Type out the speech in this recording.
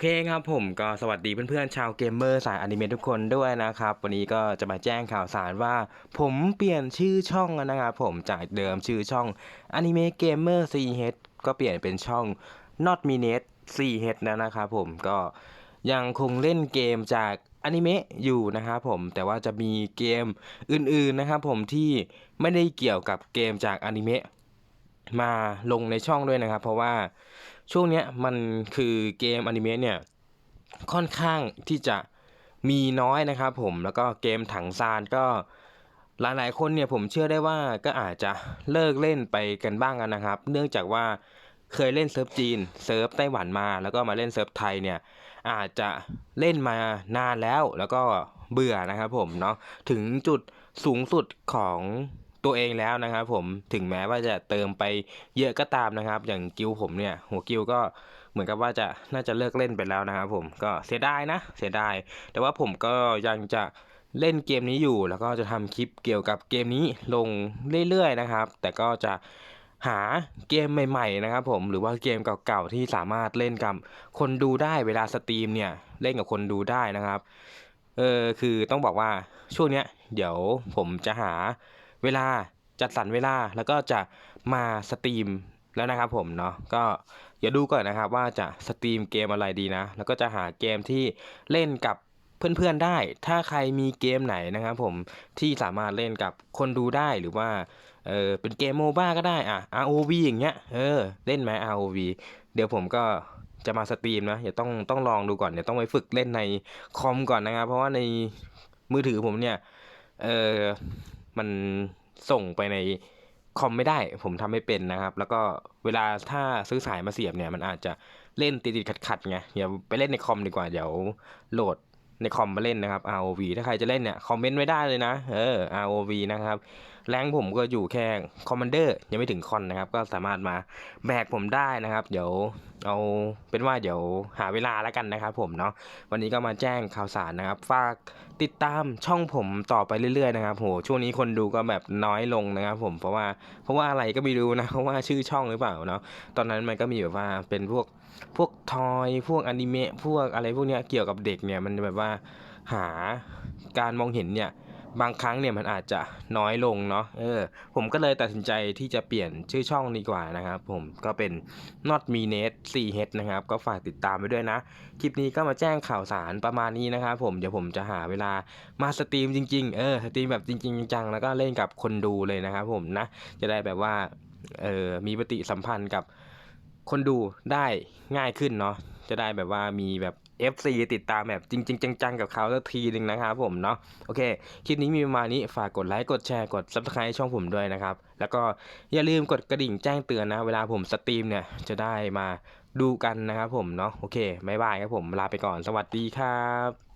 เคครับผมก็สวัสดีเพื่อนๆชาวเกมเมอร์สายอนิเมะทุกคนด้วยนะครับ วันนี้ก็จะมาแจ้งข่าวสารว่า ผมเปลี่ยนชื่อช่องนะครับผมจากเดิมชื่อช่อง Anime Gamer CH ก็เปลี่ยนเป็นช่อง Not m i n e t CH แล้วนะครับผมก็ยังคงเล่นเกมจากอนิเมะอยู่นะครับผมแต่ว่าจะมีเกมอื่นๆนะครับผมที่ไม่ได้เกี่ยวกับเกมจากอนิเมะ มาลงในช่องด้วยนะครับ เพราะว่าช่วงเนี้ยมันคือเกมอนิเมะเนี่ยค่อนข้างที่จะมีน้อยนะครับผมแล้วก็เกมถังซานก็หลายๆคนเนี่ยผมเชื่อได้ว่าก็อาจจะเลิกเล่นไปกันบ้างนนะครับ เนื่องจากว่าเคยเล่นเซิร์ฟจีนเซิร์ฟไต้หวันมา แล้วก็มาเล่นเซิร์ฟไทยเนี่ยอาจจะเล่นมานานแล้วแล้วก็เบื่อนะครับผมเนาะถึงจุดสูงสุดของ ตัวเองแล้วนะครับผมถึงแม้ว่าจะเติมไปเยอะก็ตามนะครับ อย่างกิลผมเนี่ย หัวกิลก็เหมือนกับว่าจะน่าจะเลิกเล่นไปแล้วนะครับผมก็เสียดายนะเสียดายแต่ว่าผมก็ยังจะเล่นเกมนี้อยู่ แล้วก็จะทำคลิปเกี่ยวกับเกมนี้ลงเรื่อยๆนะครับ แต่ก็จะหาเกมใหม่ๆนะครับผมหรือว่าเกมเก่าๆที่สามารถเล่นกับคนดูได้เวลาสตรีมเนี่ยเล่นกับคนดูได้นะครับเออคือต้องบอกว่าช่วงเนี้ยเดี๋ยวผมจะหา เวลาจัดสรรเวลาแล้วก็จะมาสตรีมแล้วนะครับผมเนาะก็เดี๋ยวดูก่อนนะครับว่าจะสตรีมเกมอะไรดีนะ แล้วก็จะหาเกมที่เล่นกับเพื่อนๆได้ ถ้าใครมีเกมไหนนะครับผมที่สามารถเล่นกับคนดูได้หรือว่าเออเป็นเกมโมบ้าก็ได้อะ ROV อย่างเงี้ยเออเล่นไหม ROV เดี๋ยวผมก็จะมาสตรีมนะเดี๋ยวต้องต้องลองดูก่อนเดี๋ยวต้องไปฝึกเล่นในคอมก่อนนะครับเพราะว่าในมือถือผมเนี่ยเออ มันส่งไปในคอมไม่ได้ ผมทำไม่เป็นนะครับ แล้วก็เวลาถ้าซื้อสายมาเสียบเนี่ย มันอาจจะเล่นติดๆขัดๆไงอย่าไปเล่นในคอมดีกว่า เดี๋ยวโหลด ในคอมมาเล่นนะครับ ROV ถ้าใครจะเล่นเนี่ยคอมเมนต์ไว้ได้เลยนะ เออ ROV นะครับ แรงผมก็อยู่แค่คอมมานเดอร์ยังไม่ถึงคอนนะครับ ก็สามารถมาแบกผมได้นะครับ เดี๋ยวเอาเป็นว่าเดี๋ยวหาเวลาแล้วกันนะครับผมเนาะวันนี้ก็มาแจ้งข่าวสารนะครับ ฝากติดตามช่องผมต่อไปเรื่อยๆนะครับโหช่วงนี้คนดูก็แบบน้อยลงนะครับ ผมเพราะว่าเพราะว่าอะไรก็ไม่รู้นะเพราะว่าชื่อช่องหรือเปล่าเนาะตอนนั้นมันก็มีแบบว่าเป็นพวก พวกทอยพวกอนิเมะพวกอะไรพวกเนี้ยเกี่ยวกับเด็กเนี่ยมันแบบว่าหาการมองเห็นเนี่ยบางครั้งเนี่ยมันอาจจะน้อยลงเนาะเออผมก็เลยตัดสินใจที่จะเปลี่ยนชื่อช่องดีกว่านะครับผมก็เป็น not me net 4 h นะครับ ก็ฝากติดตามไปด้วยนะ คลิปนี้ก็มาแจ้งข่าวสารประมาณนี้นะครับผมเดี๋ยวผมจะหาเวลามาสตรีมจริง ๆ เออสตรีมแบบจริงๆจังๆแล้วก็เล่นกับคนดูเลยนะครับผมนะ จะได้แบบว่าเออมีปฏิสัมพันธ์กับ คนดูได้ง่ายขึ้นเนาะจะได้แบบว่ามีแบบ FC ติดตามแบบจริง ๆ จังๆ กับเขาสักทีหนึ่งนะครับผมเนาะโอเค คลิปนี้มีประมาณนี้ฝากกดไลค์ กดแชร์ กด Subscribe ช่องผมด้วยนะครับ แล้วก็อย่าลืมกดกระดิ่งแจ้งเตือนนะ เวลาผมสตรีมเนี่ย จะได้มาดูกันนะครับผมเนาะโอเคบ๊ายบายครับผมลาไปก่อนสวัสดีครับ